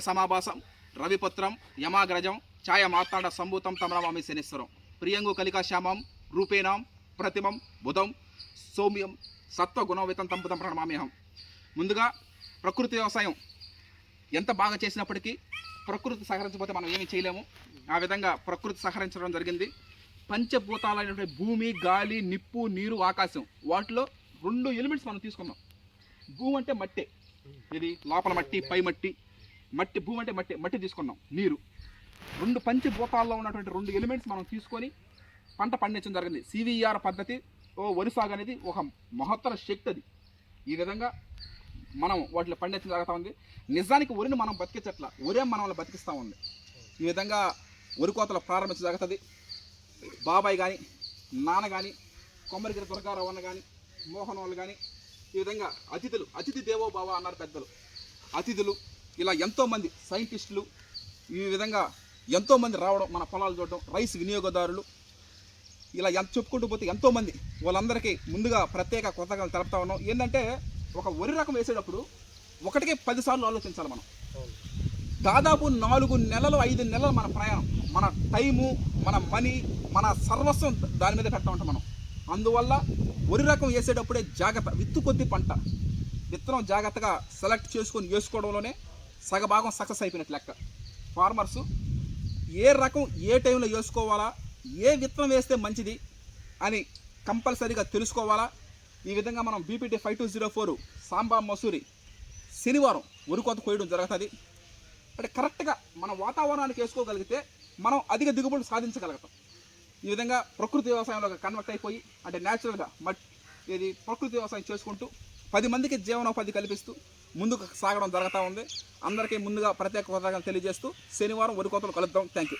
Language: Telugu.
సమాభాసం రవిపుత్రం యమాగ్రజం ఛాయ మార్తాండ సంభూతం తమరమామి శనిశ్వరం. ప్రియంగు కలికాశ్యామం రూపేణం ప్రతిమం బుధం సౌమ్యం సత్వగుణవితం తంపుతం ప్రణమామ్యహం. ముందుగా ప్రకృతి వ్యవసాయం. ఎంత బాగా చేసినప్పటికీ ప్రకృతి సహకరించకపోతే మనం ఏమీ చేయలేము. ఆ విధంగా ప్రకృతి సహకరించడం జరిగింది. పంచభూతాలైనటువంటి భూమి గాలి నిప్పు నీరు ఆకాశం వాటిలో రెండు ఎలిమెంట్స్ మనం తీసుకున్నాం. భూమి అంటే మట్టే. ఇది లోపల మట్టి పై మట్టి మట్టి భూమి అంటే మట్టి మట్టి తీసుకున్నాం నీరు. రెండు పంచభూతాల్లో ఉన్నటువంటి రెండు ఎలిమెంట్స్ మనం తీసుకొని పంట పండించడం జరిగింది. సివిఆర్ పద్ధతి ఓ వరి సాగు అనేది ఒక మహత్తర శక్తి అది. ఈ విధంగా మనం వాటిలో పండించడం జరుగుతూ ఉంది. నిజానికి వరిని మనం బతికించట్ల వరే మనల్ని బతికిస్తూ ఉంది. ఈ విధంగా వరి కోతలు ప్రారంభించ జరుగుతుంది. బాబాయ్ కానీ నాన్న కానీ కొమ్మరిగిరి దుర్గారావు అన్న కానీ మోహన్ వాళ్ళు కానీ ఈ విధంగా అతిథులు అతిథి దేవో బావ అన్నారు పెద్దలు. అతిథులు ఇలా ఎంతోమంది సైంటిస్టులు ఈ విధంగా ఎంతోమంది రావడం మన పొలాలు చూడడం రైస్ వినియోగదారులు. ఇలా ఎంత చెప్పుకుంటూ పోతే ఎంతోమంది వాళ్ళందరికీ ముందుగా ప్రత్యేక కృతజ్ఞతలు తెలుపుతా ఉన్నాం. ఏంటంటే ఒక వరి రకం వేసేటప్పుడు ఒకటికే పదిసార్లు ఆలోచించాలి మనం. దాదాపు నాలుగు నెలలు ఐదు నెలలు మన ప్రయాణం మన టైము మన మనీ మన సర్వస్వం దాని మీద పెడతా ఉంటాం మనం. అందువల్ల వరి రకం వేసేటప్పుడే జాగ్రత్త విత్తు కొద్ది పంట. విత్తనం జాగ్రత్తగా సెలెక్ట్ చేసుకొని వేసుకోవడంలోనే సగభాగం సక్సెస్ అయిపోయినట్టు లెక్క. ఫార్మర్సు ఏ రకం ఏ టైంలో వేసుకోవాలా ఏ విత్తనం వేస్తే మంచిది అని కంపల్సరీగా తెలుసుకోవాలా? ఈ విధంగా మనం BPT five two zero four Samba Masuri శనివారం వరి కోత కోయడం జరుగుతుంది. అంటే కరెక్ట్గా మన వాతావరణానికి వేసుకోగలిగితే మనం అధిక దిగుబడులు సాధించగలుగుతాం. ఈ విధంగా ప్రకృతి వ్యవసాయంలో కన్వర్ట్ అయిపోయి అంటే న్యాచురల్గా మట్ ఇది ప్రకృతి వ్యవసాయం చేసుకుంటూ పది మందికి జీవనోపాధి కల్పిస్తూ ముందుకు సాగడం జరుగుతూ ఉంది. అందరికీ ముందుగా ప్రత్యేక కృతజ్ఞతలు తెలియజేస్తూ శనివారం వరి కోతలు కలుద్దాం. Thank you